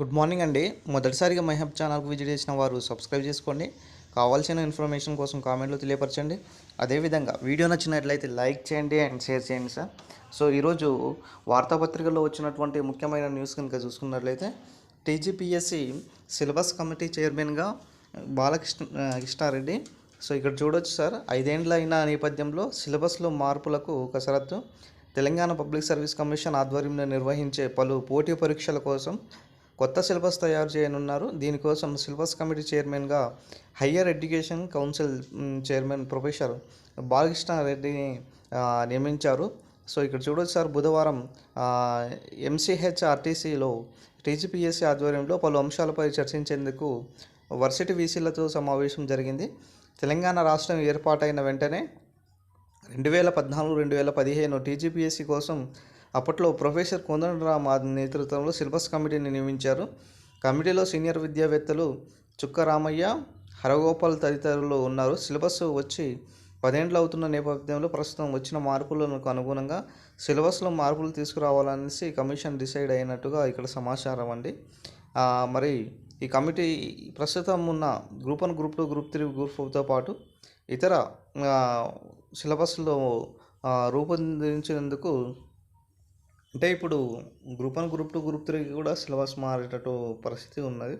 Good morning అండి. మొదటిసారిగా మైహబ్ ఛానల్కు విజిట్ చేసిన వారు సబ్స్క్రైబ్ చేసుకోండి. కావాల్సిన ఇన్ఫర్మేషన్ కోసం కామెంట్లో తెలియపరచండి. అదేవిధంగా వీడియో నచ్చినట్లయితే లైక్ చేయండి అండ్ షేర్ చేయండి సార్. సో ఈరోజు వార్తాపత్రికల్లో వచ్చినటువంటి ముఖ్యమైన న్యూస్ కనుక చూసుకున్నట్లయితే టీజీపీఎస్సి సిలబస్ కమిటీ చైర్మన్గా బాలకృష్ణ కృష్ణారెడ్డి. సో ఇక్కడ చూడొచ్చు సార్ ఐదేండ్ల అయిన నేపథ్యంలో సిలబస్లో మార్పులకు కసరత్తు. తెలంగాణ పబ్లిక్ సర్వీస్ కమిషన్ ఆధ్వర్యంలో నిర్వహించే పలు పోటీ పరీక్షల కోసం కొత్త సిలబస్ తయారు చేయనున్నారు. దీనికోసం సిలబస్ కమిటీ చైర్మన్గా higher education council chairman professor Balakrishna రెడ్డిని నియమించారు. సో ఇక్కడ చూడొచ్చు సార్ బుధవారం ఎంసీహెచ్ఆర్టీసీలో టీజీపీఎస్సీ ఆధ్వర్యంలో పలు అంశాలపై చర్చించేందుకు వర్సిటీ వీసీలతో సమావేశం జరిగింది. తెలంగాణ రాష్ట్రం ఏర్పాటైన వెంటనే రెండు వేల పద్నాలుగు రెండు వేల పదిహేను టీజీపీఎస్సీ కోసం అప్పట్లో ప్రొఫెసర్ కోదండరామ్ నేతృత్వంలో సిలబస్ కమిటీని నియమించారు. కమిటీలో సీనియర్ విద్యావేత్తలు చుక్క రామయ్య హరగోపాల్ తదితరులు ఉన్నారు. సిలబస్ వచ్చి పదేండ్లు అవుతున్న నేపథ్యంలో ప్రస్తుతం వచ్చిన మార్పులకు అనుగుణంగా సిలబస్లో మార్పులు తీసుకురావాలనేసి కమిషన్ డిసైడ్ అయినట్టుగా ఇక్కడ సమాచారం అండి. మరి ఈ కమిటీ ప్రస్తుతం ఉన్న group one group two group three group ఫోర్తో పాటు ఇతర సిలబస్లో రూపొందించినందుకు అంటే ఇప్పుడు group one group two group త్రీకి కూడా సిలబస్ మారేటట్టు పరిస్థితి ఉన్నది.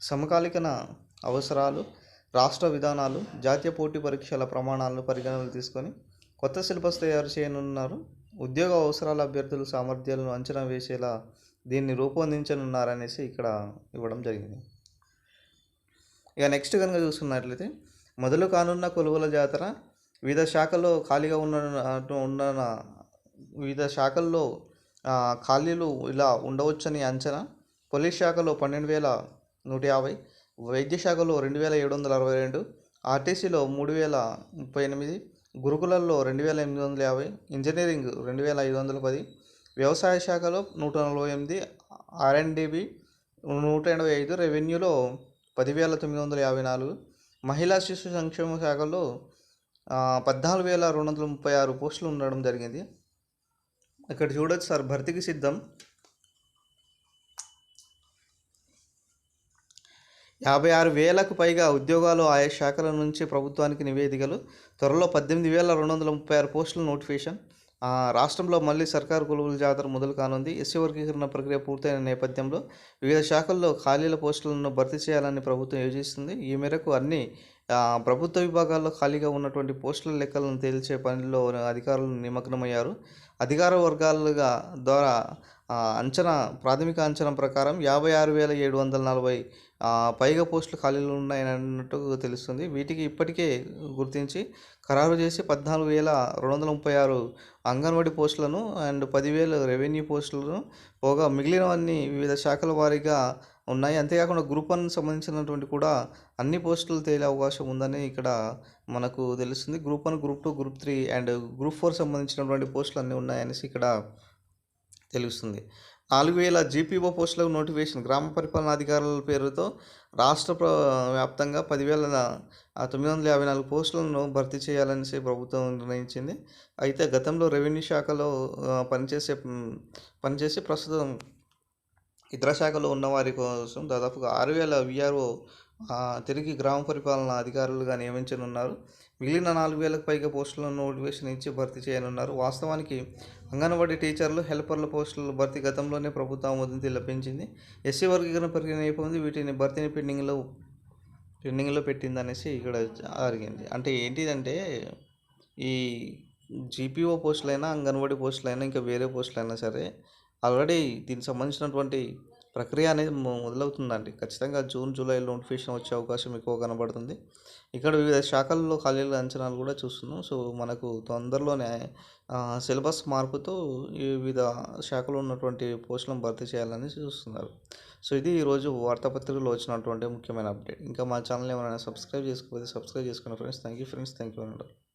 సమకాలీకన అవసరాలు రాష్ట్ర విధానాలు జాతీయ పోటీ పరీక్షల ప్రమాణాలను పరిగణనలు తీసుకొని కొత్త సిలబస్ తయారు చేయనున్నారు. ఉద్యోగ అవసరాల అభ్యర్థుల సామర్థ్యాలను అంచనా వేసేలా దీన్ని రూపొందించనున్నారనేసి ఇక్కడ ఇవ్వడం జరిగింది. ఇక నెక్స్ట్ కనుక చూసుకున్నట్లయితే మొదలు కానున్న కొలువుల జాతర వివిధ శాఖల్లో ఖాళీగా ఉన్న ఉన్న వివిధ శాఖల్లో ఖాళీలు ఇలా ఉండవచ్చని అంచనా. పోలీస్ శాఖలో పన్నెండు వేల నూట యాభై వైద్య శాఖలో రెండు వేల ఏడు వందల అరవై రెండు ఆర్టీసీలో మూడు వేల ముప్పై ఎనిమిది గురుకులల్లో రెండు వేల ఎనిమిది వందల యాభై ఇంజనీరింగ్ రెండు వేల ఐదు వందల పది వ్యవసాయ శాఖలో నూట నలభై ఎనిమిది ఆర్ఎండ్బి నూట ఎనభై ఐదు రెవెన్యూలో పదివేల తొమ్మిది వందల యాభై నాలుగు మహిళా శిశు సంక్షేమ శాఖలో పద్నాలుగు వేల రెండు వందల ముప్పై ఆరు పోస్టులు ఉండడం జరిగింది. ఇక్కడ చూడొచ్చు సార్ భర్తీకి సిద్ధం. యాభై ఆరు వేలకు పైగా ఉద్యోగాలు ఆయా శాఖల నుంచి ప్రభుత్వానికి నివేదికలు. త్వరలో పద్దెనిమిది వేల రెండు వందల ముప్పై ఆరు పోస్టుల నోటిఫికేషన్. రాష్ట్రంలో మళ్ళీ సర్కారు కొలువుల జాతర మొదలు కానుంది. ఎస్సీ వర్గీకరణ ప్రక్రియ పూర్తయిన నేపథ్యంలో వివిధ శాఖల్లో ఖాళీల పోస్టులను భర్తీ చేయాలని ప్రభుత్వం యోచిస్తుంది. ఈ మేరకు అన్ని ప్రభుత్వ విభాగాల్లో ఖాళీగా ఉన్నటువంటి పోస్టుల లెక్కలను తేల్చే పనిలో అధికారులు నిమగ్నమయ్యారు. అధికార వర్గాలుగా ద్వారా అంచనా ప్రాథమిక అంచనా ప్రకారం యాభై ఆరు వేల ఏడు వందల నలభై పైగా పోస్టులు ఖాళీలు ఉన్నాయని అన్నట్టు తెలుస్తుంది. వీటికి ఇప్పటికే గుర్తించి ఖరారు చేసి పద్నాలుగు వేల రెండు వందల ముప్పై ఆరు అంగన్వాడీ పోస్టులను అండ్ పదివేల రెవెన్యూ పోస్టులను పోగా మిగిలినవన్నీ వివిధ శాఖల వారీగా ఉన్నాయి. అంతేకాకుండా గ్రూప్ వన్ సంబంధించినటువంటి కూడా అన్ని పోస్టులు తేలే అవకాశం ఉందని ఇక్కడ మనకు తెలుస్తుంది. Group one group two group three and group four సంబంధించినటువంటి పోస్టులు అన్నీ ఉన్నాయనేసి ఇక్కడ తెలుస్తుంది. నాలుగు వేల జీపీఓ పోస్టులకు నోటిఫికేషన్. గ్రామ పరిపాలనా అధికారుల పేరుతో రాష్ట్ర వ్యాప్తంగా పదివేల తొమ్మిది వందల యాభై నాలుగు పోస్టులను భర్తీ చేయాలనేసి ప్రభుత్వం నిర్ణయించింది. అయితే గతంలో రెవెన్యూ శాఖలో పనిచేసే పనిచేసి ప్రస్తుతం ఇతర శాఖలో ఉన్న వారి కోసం దాదాపుగా ఆరు వేల విఆర్ఓ తిరిగి గ్రామ పరిపాలన అధికారులుగా నియమించనున్నారు. మిగిలిన నాలుగు వేలకు పైగా పోస్టులను నోటిఫికేషన్ ఇచ్చి భర్తీ చేయనున్నారు. వాస్తవానికి అంగన్వాడీ టీచర్లు హెల్పర్ల పోస్టుల భర్తీ గతంలోనే ప్రభుత్వం ఆమోదించి లభించింది. ఎస్సీ వర్గీకరణ ప్రక్రియ అయిపోయింది వీటిని భర్తీని పెండింగ్లో పెండింగ్లో పెట్టింది అనేసి ఇక్కడ జరిగింది. అంటే ఏంటిదంటే ఈ జీపీఓ పోస్టులైనా అంగన్వాడీ పోస్టులైనా ఇంకా వేరే పోస్టులైనా సరే ఆల్రెడీ దీనికి సంబంధించినటువంటి ప్రక్రియ అనేది మొదలవుతుందండి. ఖచ్చితంగా జూన్ జూలైలో నోటిఫికేషన్ వచ్చే అవకాశం ఎక్కువ కనబడుతుంది. ఇక్కడ వివిధ శాఖల్లో ఖాళీల అంచనాలు కూడా చూస్తున్నాం. సో మనకు తొందరలోనే సిలబస్ మార్పుతో వివిధ శాఖలో ఉన్నటువంటి పోస్టులను భర్తీ చేయాలని చూస్తున్నారు. సో ఇది ఈరోజు వార్తాపత్రికలో వచ్చినటువంటి ముఖ్యమైన అప్డేట్. ఇంకా మా ఛానల్ ఏమైనా సబ్స్క్రైబ్ చేసుకోకపోతే సబ్స్క్రైబ్ చేసుకున్న friends thank you friends thank you అన్నారు